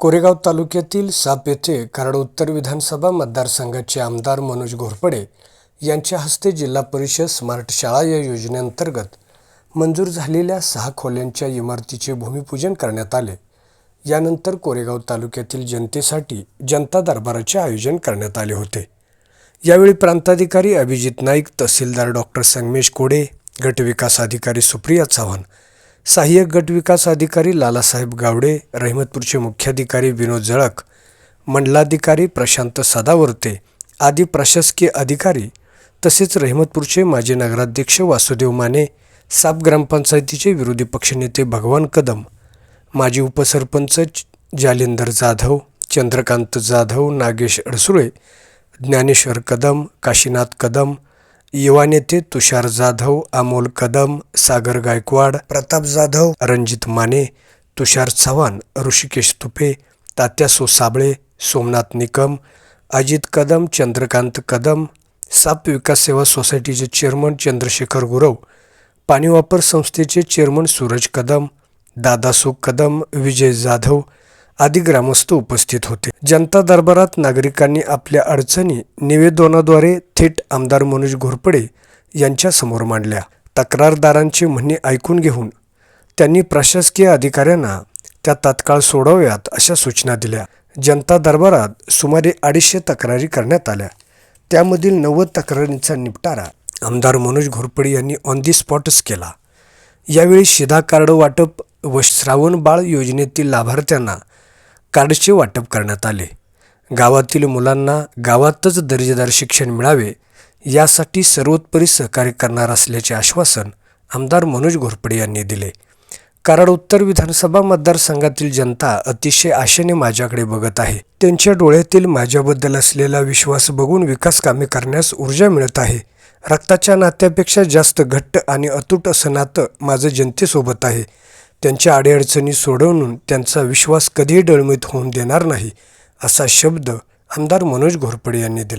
कोरेगाव तालुक्यातील साप येथे कराड उत्तर विधानसभा मतदारसंघाचे आमदार मनोज घोरपडे यांच्या हस्ते जिल्हा परिषद स्मार्ट शाळा या योजनेअंतर्गत मंजूर झालेल्या सहा खोल्यांच्या इमारतीचे भूमिपूजन करण्यात आले. यानंतर कोरेगाव तालुक्यातील जनतेसाठी जनता दरबाराचे आयोजन करण्यात आले होते. यावेळी प्रांताधिकारी अभिजित नाईक तहसीलदार डॉक्टर संगमेश कोडे गटविकास अधिकारी सुप्रिया चव्हाण सहाय्यक गटविकास अधिकारी लालासाहेब गावडे रहिमतपूरचे मुख्याधिकारी विनोद जळक मंडलाधिकारी प्रशांत सदावर्ते आदी प्रशासकीय अधिकारी तसेच रहिमतपूरचे माजी नगराध्यक्ष वासुदेव माने साप ग्रामपंचायतीचे विरोधी पक्षनेते भगवान कदम माजी उपसरपंच जालिंदर जाधव चंद्रकांत जाधव नागेश अडसुळे ज्ञानेश्वर कदम काशीनाथ कदम युवा नेते तुषार जाधव अमोल कदम सागर गायकवाड प्रताप जाधव रणजित माने तुषार चव्हाण ऋषिकेश तुपे तात्या सोसाबळे सोमनाथ निकम अजित कदम चंद्रकांत कदम साप विकास सेवा सोसायटीचे चेअरमन चंद्रशेखर गुरव पाणी वापर संस्थेचे चेअरमन सूरज कदम दादासू कदम विजय जाधव आदी ग्रामस्थ उपस्थित होते. जनता दरबारात नागरिकांनी आपल्या अडचणी निवेदनाद्वारे थेट आमदार मनोज घोरपडे यांच्यासमोर मांडल्या. तक्रारदारांची म्हणणे ऐकून घेऊन त्यांनी प्रशासकीय अधिकाऱ्यांना त्या तात्काळ सोडवाव्यात अशा सूचना दिल्या. जनता दरबारात सुमारे अडीचशे तक्रारी करण्यात आल्या. त्यामधील नव्वद तक्रारींचा निपटारा आमदार मनोज घोरपडे यांनी ऑन दी स्पॉटच केला. यावेळी शिधा कार्ड वाटप व श्रावण बाळ योजनेतील लाभार्थ्यांना कार्डचे वाटप करण्यात आले. गावातील मुलांना गावातच दर्जेदार शिक्षण मिळावे यासाठी सर्वोत्परी सहकार्य करणार असल्याचे आश्वासन आमदार मनोज घोरपडे यांनी दिले. कराड उत्तर विधानसभा मतदारसंघातील जनता अतिशय आशेने माझ्याकडे बघत आहे. त्यांच्या डोळ्यातील माझ्याबद्दल असलेला विश्वास बघून विकास कामे करण्यास ऊर्जा मिळत आहे. रक्ताच्या नात्यापेक्षा जास्त घट्ट आणि अतूट असं नातं माझं जनतेसोबत आहे. त्यांच्या अडीअडचणी सोडवून त्यांचा विश्वास कधीही डळमळीत होऊन देणार नाही असा शब्द आमदार मनोज घोरपडे यांनी दिला.